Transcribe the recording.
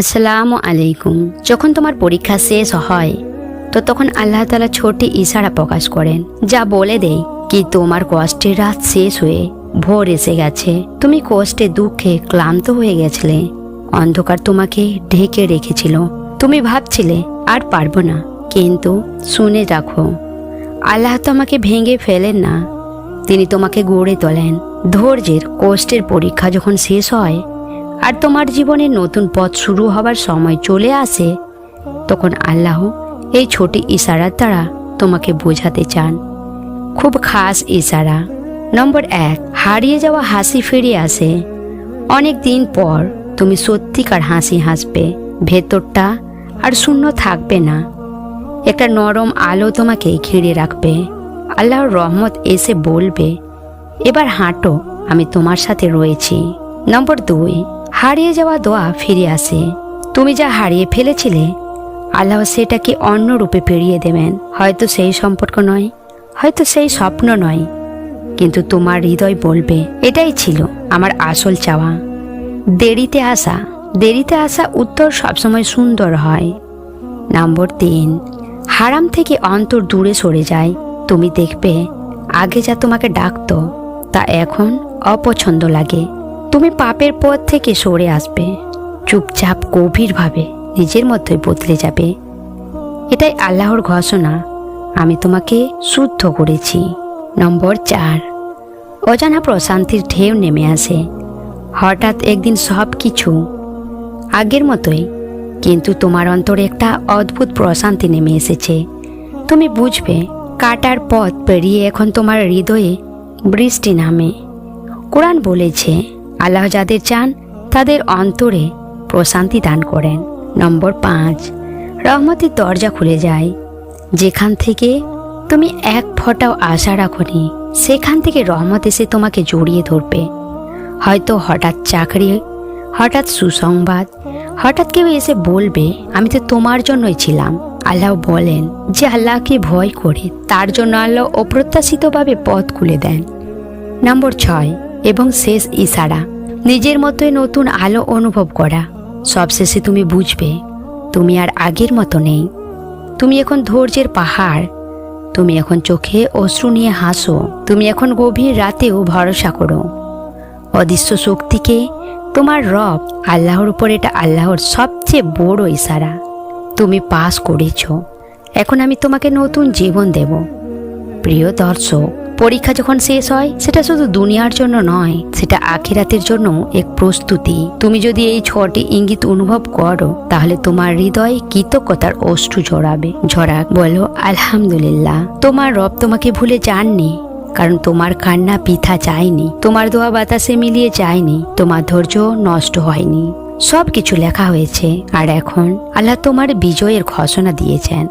আসসালামু আলাইকুম। যখন তোমার পরীক্ষা শেষ হয়, তো তখন আল্লাহ তালা ছোট্ট ইশারা প্রকাশ করেন। যা বলে দেয় কি তোমার কষ্টের রাত শেষ হয়ে ভোর এসে গেছে। তুমি কষ্টে, দুঃখে ক্লান্ত হয়ে গেছিলে। অন্ধকার তোমাকে ঢেকে রেখেছিল। তুমি ভাবছিলে, আর পারব না। কিন্তু শুনে রাখো, আল্লাহ তোমাকে ভেঙে ফেলেন না। তিনি তোমাকে গড়ে তোলেন। ধৈর্যের কষ্টের পরীক্ষা যখন শেষ হয় আর তোমার জীবনে নতুন পথ শুরু হবার সময় চলে আসে, তখন আল্লাহ এই ছোট ইশারার দ্বারা তোমাকে বোঝাতে চান। খুব খাস ইশারা। নম্বর এক, হারিয়ে যাওয়া হাসি ফিরে আসে। অনেক দিন পর তুমি সত্যিকার হাসি হাসবে, ভেতরটা আর শূন্য থাকবে না। একটা নরম আলো তোমাকে ঘিরে রাখবে। আল্লাহর রহমত এসে বলবে, এবার হাঁটো, আমি তোমার সাথে রয়েছি। নম্বর দুই হারিয়ে যাওয়া দোয়া ফিরে আসে। তুমি যা হারিয়ে ফেলেছিলে, আল্লাহ সেটাকে অন্য রূপে পেরিয়ে দেবেন। হয়তো সেই সম্পর্ক নয়, হয়তো সেই স্বপ্ন নয়, কিন্তু তোমার হৃদয় বলবে, এটাই ছিল আমার আসল চাওয়া। দেরিতে আসা দেরিতে আসা উত্তর সবসময় সুন্দর হয়। নম্বর তিন, হারাম থেকে অন্তর দূরে সরে যায়। তুমি দেখবে, আগে যা তোমাকে ডাকতো, তা এখন অপছন্দ লাগে। তুমি পাপের পথ থেকে সরে আসবে। চুপচাপ, গভীরভাবে নিজের মধ্যে বদলে যাবে। এটাই আল্লাহর ঘোষণা। আমি তোমাকে শুদ্ধ করেছি। নম্বর চার। অজানা প্রশান্তির ঢেউ নেমে আসে। হঠাৎ একদিন সব কিছু আগের মতোই, কিন্তু তোমার অন্তরে একটা অদ্ভুত প্রশান্তি নেমে এসেছে। তুমি বুঝবে, কাটার পথ পেরিয়ে এখন তোমার হৃদয়ে বৃষ্টি নামে। কোরআন বলেছে আল্লাহ যাদের চান, তাদের অন্তরে প্রশান্তি দান করেন। নম্বর পাঁচ, রহমতের দরজা খুলে যায়। যেখান থেকে তুমি এক ফোঁটাও আশা রাখনি, সেখান থেকে রহমত এসে তোমাকে জড়িয়ে ধরবে। হয়তো হঠাৎ চাকরি, হঠাৎ সুসংবাদ, হঠাৎ কেউ এসে বলবে, আমি তো তোমার জন্যই ছিলাম। আল্লাহ বলেন যে আল্লাহকে ভয় করে, তার জন্য আল্লাহ অপ্রত্যাশিতভাবে পথ খুলে দেন। নম্বর ছয় এবং শেষ ইশারা। নিজের মতোই নতুন আলো অনুভব করা। সবশেষে তুমি বুঝবে, তুমি আর আগের মতো নেই। তুমি এখন ধৈর্যের পাহাড়। তুমি এখন চোখে অশ্রু নিয়ে হাসো। তুমি এখন গভীর রাতেও ভরসা করো। অদৃশ্য শক্তিকে তোমার রব, আল্লাহর উপর এটা আল্লাহর সবচেয়ে বড় ইশারা। তুমি পাস করেছ। এখন আমি তোমাকে নতুন জীবন দেব। প্রিয় দর্শক পরীক্ষা যখন শেষ হয়, সেটা শুধু দুনিয়ার জন্য নয়, সেটা আখিরাতের জন্য এক প্রস্তুতি। তুমি যদি এই ছটি ইঙ্গিত অনুভব করো, তাহলে তোমার হৃদয় কৃতজ্ঞতার অশ্রু ঝরাবে। ঝরাক বলো, আলহামদুলিল্লাহ, তোমার রব তোমাকে ভুলে যাননি, কারণ তোমার কান্না পিঠা চায়নি তোমার দোয়া বাতাসে মিলিয়ে যায়নি, তোমার ধৈর্য নষ্ট হয়নি। সব কিছু লেখা হয়েছে, আর এখন আল্লাহ তোমার বিজয়ের ঘোষণা দিয়েছেন।